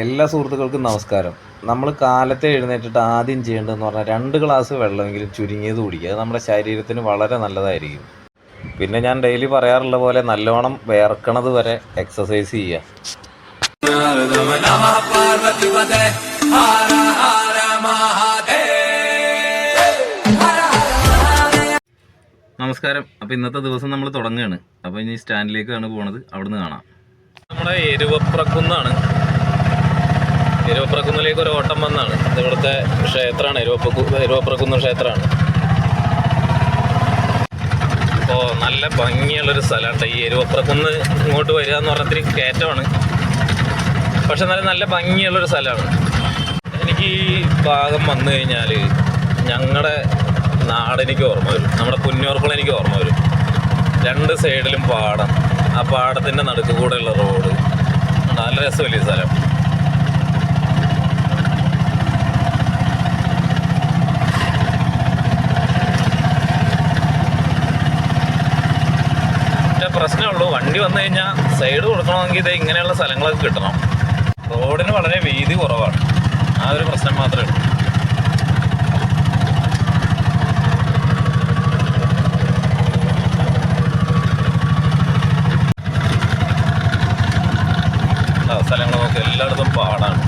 എല്ലാ സുഹൃത്തുക്കൾക്കും നമസ്കാരം. നമ്മൾ കാലത്തെ എഴുന്നേറ്റിട്ട് ആദ്യം ചെയ്യേണ്ടതെന്ന് പറഞ്ഞാൽ രണ്ട് ഗ്ലാസ് വെള്ളമെങ്കിലും ചുരുങ്ങിയത് കുടിക്കുക. അത് നമ്മുടെ ശരീരത്തിന് വളരെ നല്ലതായിരിക്കും. പിന്നെ ഞാൻ ഡെയിലി പറയാറുള്ള പോലെ നല്ലോണം വേർക്കണത് വരെ എക്സസൈസ് ചെയ്യുക. നമസ്കാരം. അപ്പോൾ ഇന്നത്തെ ദിവസം നമ്മൾ തുടങ്ങുകയാണ്. അപ്പോൾ ഇനി സ്റ്റാൻഡിലേക്കാണ് പോണത്. അവിടുന്ന് കാണാം. നമ്മുടെ എരുവപ്രക്കുന്നാണ്. എരുവപ്രക്കുന്നിലേക്ക് ഒരു ഓട്ടം വന്നാണ്. ഇവിടുത്തെ ക്ഷേത്രമാണ്. എരുവപ്രക്കുന്ന് ക്ഷേത്രമാണ്. അപ്പോൾ നല്ല ഭംഗിയുള്ളൊരു സ്ഥലമാണ്. ഈ എരുവപ്രക്കുന്ന് ഇങ്ങോട്ട് വരിക എന്ന് പറഞ്ഞാൽ ഇത്തിരി കയറ്റമാണ്. പക്ഷെ നല്ല നല്ല ഭംഗിയുള്ളൊരു സ്ഥലമാണ്. എനിക്ക് ഈ ഭാഗം വന്നു കഴിഞ്ഞാൽ ഞങ്ങളുടെ നാടെനിക്ക് ഓർമ്മ വരും. നമ്മുടെ കുഞ്ഞോർക്കുളം എനിക്ക് ഓർമ്മ വരും. രണ്ട് സൈഡിലും പാടം. ആ പാടത്തിന്റെ നടുക്ക് കൂടെയുള്ള റോഡ്. നല്ല രസമല്ലേ ഈ സ്ഥലം. പക്ഷേ പ്രശ്നമുള്ളൂ വണ്ടി വന്നു കഴിഞ്ഞാൽ സൈഡ് കൊടുക്കണമെങ്കിൽ ഇത് ഇങ്ങനെയുള്ള സ്ഥലങ്ങളൊക്കെ കിട്ടണം. റോഡിന് വളരെ വീതി കുറവാണ്. ആ ഒരു പ്രശ്നം മാത്രമേ ഉള്ളൂ. എല്ലായിടത്തും പാടാണ്.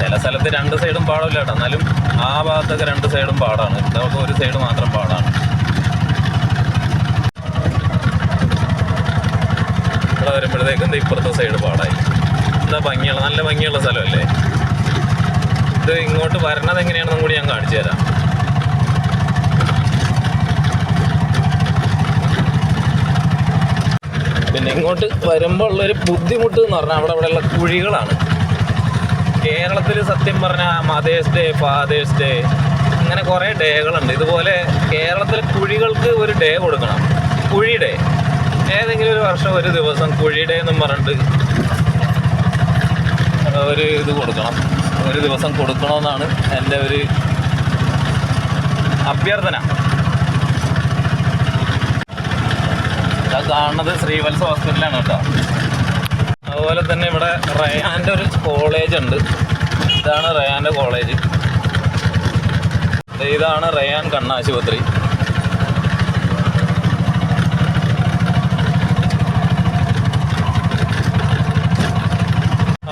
ചില സ്ഥലത്ത് രണ്ട് സൈഡും പാടമില്ല കേട്ടോ. എന്നാലും ആ ഭാഗത്തൊക്കെ രണ്ട് സൈഡും പാടാണ്. ഇതൊക്കെ ഒരു സൈഡ് മാത്രം പാടാണ്. വരുമ്പോഴത്തേക്കും ഇപ്പുറത്തെ സൈഡ് പാടായി. എന്താ ഭംഗിയുള്ള നല്ല ഭംഗിയുള്ള സ്ഥലമല്ലേ? ഇത് ഇങ്ങോട്ട് വരണത് എങ്ങനെയാണെന്നും കൂടി ഞാൻ കാണിച്ചു തരാം. പിന്നെ ഇങ്ങോട്ട് വരുമ്പോൾ ഉള്ളൊരു ബുദ്ധിമുട്ട് എന്ന് പറഞ്ഞാൽ അവിടെ അവിടെയുള്ള കുഴികളാണ്. കേരളത്തിൽ സത്യം പറഞ്ഞാൽ മദേഴ്സ് ഡേ ഫാദേഴ്സ് ഡേ അങ്ങനെ കുറേ ഡേകളുണ്ട് ഇതുപോലെ കേരളത്തിലെ കുഴികൾക്ക് ഒരു ഡേ കൊടുക്കണം. കുഴി ഡേ ഏതെങ്കിലും ഒരു വർഷം ഒരു ദിവസം കുഴിയുടെ എന്നും പറഞ്ഞിട്ട് ഒരു ഇത് കൊടുക്കണം. ഒരു ദിവസം കൊടുക്കണമെന്നാണ് എന്റെ ഒരു അഭ്യർത്ഥന. കാണുന്നത് ശ്രീവത്സ ഹോസ്പിറ്റലാണ് കേട്ടോ. അതുപോലെ തന്നെ ഇവിടെ റയാന്റെ ഒരു കോളേജ് ഉണ്ട്. ഇതാണ് റയാന്റെ കോളേജ് ഇതാണ് റയാൻ കണ്ണാശുപത്രി.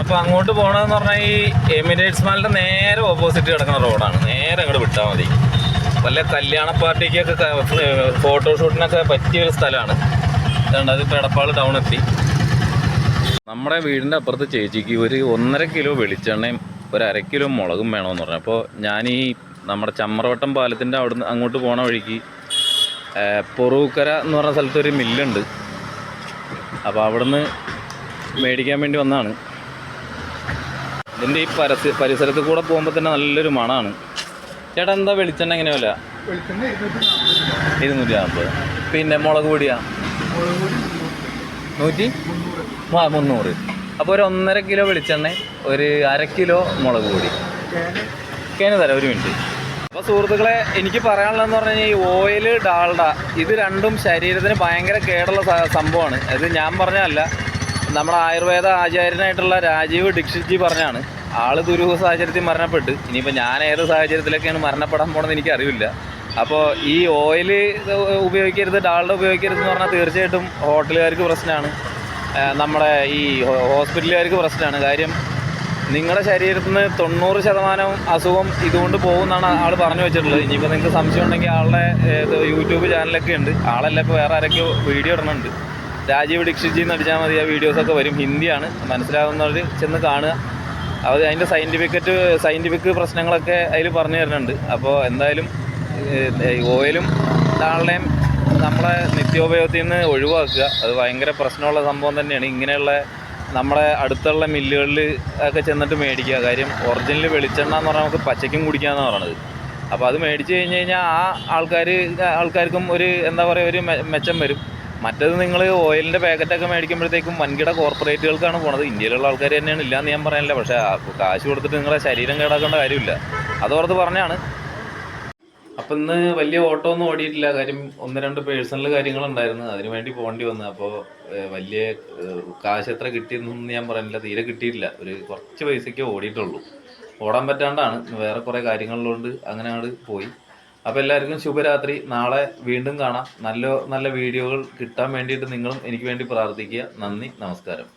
അപ്പോൾ അങ്ങോട്ട് പോകണമെന്ന് പറഞ്ഞാൽ ഈ എമിറേറ്റ്സ് മാളിന്റെ നേരെ ഓപ്പോസിറ്റ് കിടക്കുന്ന റോഡാണ് നേരെ അങ്ങോട്ട് വിട്ടാൽ മതി. വല്ല കല്യാണ പാർട്ടിക്കൊക്കെ ഫോട്ടോഷൂട്ടിനൊക്കെ പറ്റിയ ഒരു സ്ഥലമാണ് അതുകൊണ്ട് അതിപ്പോൾ എടപ്പാൾ ടൗൺ എത്തി. നമ്മുടെ വീടിന്റെ അപ്പുറത്ത് ചേച്ചിക്ക് ഒരു ഒന്നര കിലോ വെളിച്ചെണ്ണയും ഒരു അര കിലോ മുളകും വേണമെന്ന് പറഞ്ഞു. അപ്പോൾ ഞാൻ ഈ നമ്മുടെ ചമ്മറവട്ടം പാലത്തിന്റെ അവിടുന്ന് അങ്ങോട്ട് പോണ വഴിക്ക് പൊറൂക്കര എന്ന് പറഞ്ഞ സ്ഥലത്തൊരു മില്ലുണ്ട് അപ്പോൾ അവിടുന്ന് മേടിക്കാൻ വേണ്ടി വന്നതാണ്. ഇതിന്റെ ഈ പരസ്യ പരിസരത്ത് കൂടെ പോകുമ്പോൾ തന്നെ നല്ലൊരു മണമാണ് ചേട്ടാ എന്താ വെളിച്ചെണ്ണ എങ്ങനെയല്ല വെളിച്ചെണ്ണ ഇരുന്നൂറ്റി നാൽപ്പത് പിന്നെ മുളക് പൊടിയാ? നൂറ്റി? മുന്നൂറ് ആ മുന്നൂറ്. അപ്പോൾ ഒരു ഒന്നര കിലോ വെളിച്ചെണ്ണ ഒരു അര കിലോ മുളക് പൊടി. കേന് തരാം ഒരു മിനിറ്റ്. അപ്പോൾ സുഹൃത്തുക്കളെ എനിക്ക് പറയാനുള്ളതെന്ന് പറഞ്ഞു കഴിഞ്ഞാൽ ഈ ഓയിൽ ഡാൾഡ ഇത് രണ്ടും ശരീരത്തിന് ഭയങ്കര കേടുള്ള സംഭവമാണ്. അത് ഞാൻ പറഞ്ഞതല്ല. നമ്മുടെ ആയുർവേദ ആചാര്യനായിട്ടുള്ള രാജീവ് ദീക്ഷിത്ജി പറഞ്ഞാണ് ആൾ ദുരൂഹ സാഹചര്യത്തിൽ മരണപ്പെട്ട്. ഇനിയിപ്പോൾ ഞാൻ ഏത് സാഹചര്യത്തിലൊക്കെയാണ് മരണപ്പെടാൻ പോണെന്ന് എനിക്ക് അറിയില്ല അപ്പോൾ ഈ ഓയിൽ ഉപയോഗിക്കരുത് ഡാൾഡ ഉപയോഗിക്കരുത് എന്ന് പറഞ്ഞാൽ തീർച്ചയായിട്ടും ഹോട്ടലുകാർക്ക് പ്രശ്നമാണ്. നമ്മുടെ ഈ ഹോസ്പിറ്റലുകാർക്ക് പ്രശ്നമാണ്. കാര്യം നിങ്ങളുടെ ശരീരത്തിൽ നിന്ന് തൊണ്ണൂറ് ശതമാനം അസുഖം ഇതുകൊണ്ട് പോകുമെന്നാണ് ആൾ പറഞ്ഞു വെച്ചിട്ടുള്ളത്. ഇനിയിപ്പോൾ നിങ്ങൾക്ക് സംശയം ഉണ്ടെങ്കിൽ ആളുടെ യൂട്യൂബ് ചാനലൊക്കെ ഉണ്ട്. ആളല്ല ഇപ്പോൾ വേറെ ആരൊക്കെയോ വീഡിയോ ഇടുന്നുണ്ട് രാജീവ് ഡിക്ഷിജി എന്ന് അടിച്ചാൽ മതി ആ വീഡിയോസൊക്കെ വരും. ഹിന്ദിയാണ്. മനസ്സിലാവുന്നവർ ചെന്ന് കാണുക. അത് അതിന്റെ സയന്റിഫിക്കറ്റ് സയന്റിഫിക് പ്രശ്നങ്ങളൊക്കെ അതിൽ പറഞ്ഞു തരുന്നുണ്ട്. അപ്പോൾ എന്തായാലും ഓയിലും ഡാളിനെയും നമ്മളെ നിത്യോപയോഗത്തിൽ നിന്ന് ഒഴിവാക്കുക. അത് ഭയങ്കര പ്രശ്നമുള്ള സംഭവം തന്നെയാണ്. ഇങ്ങനെയുള്ള നമ്മളെ അടുത്തുള്ള മില്ലുകളിൽ ഒക്കെ ചെന്നിട്ട് മേടിക്കുക. കാര്യം ഒറിജിനൽ വെളിച്ചെണ്ണ എന്ന് പറഞ്ഞാൽ നമുക്ക് പച്ചയ്ക്കും കുടിക്കാമെന്ന് പറയണത് അപ്പോൾ അത് മേടിച്ച് കഴിഞ്ഞ് കഴിഞ്ഞാൽ ആ ആൾക്കാർ ആൾക്കാർക്കും ഒരു എന്താ പറയുക ഒരു മെച്ചം വരും. മറ്റത് നിങ്ങൾ ഓയിലിന്റെ പാക്കറ്റൊക്കെ മേടിക്കുമ്പോഴത്തേക്കും വൻകിട കോർപ്പറേറ്റുകൾക്കാണ് പോണത്. ഇന്ത്യയിലുള്ള ആൾക്കാർ തന്നെയാണ്. ഇല്ലയെന്ന് ഞാൻ പറയാനില്ല. പക്ഷേ കാശ് കൊടുത്തിട്ട് നിങ്ങളെ ശരീരം കേടാക്കേണ്ട കാര്യമില്ല. അതോർത്ത് പറഞ്ഞാണ്. അപ്പം ഇന്ന് വലിയ ഓട്ടോ ഒന്നും ഓടിയിട്ടില്ല. കാര്യം ഒന്ന് രണ്ട് പേഴ്സണൽ കാര്യങ്ങളുണ്ടായിരുന്നു. അതിന് വേണ്ടി പോകേണ്ടി വന്നു. അപ്പോൾ വലിയ കാശ് എത്ര കിട്ടിയെന്നൊന്നും ഞാൻ പറയുന്നില്ല തീരെ കിട്ടിയിട്ടില്ല. ഒരു കുറച്ച് പൈസയ്ക്ക് ഓടിയിട്ടുള്ളൂ. ഓടാൻ പറ്റാണ്ടാണ്. വേറെ കുറേ കാര്യങ്ങളിലുണ്ട് അങ്ങനെ അങ്ങോട്ട് പോയി. അപ്പോൾ എല്ലാവർക്കും ശുഭരാത്രി. നാളെ വീണ്ടും കാണാം. നല്ല നല്ല വീഡിയോകൾ കിട്ടാൻ വേണ്ടിയിട്ട് നിങ്ങളും എനിക്ക് വേണ്ടി പ്രാർത്ഥിക്കുക. നന്ദി നമസ്കാരം.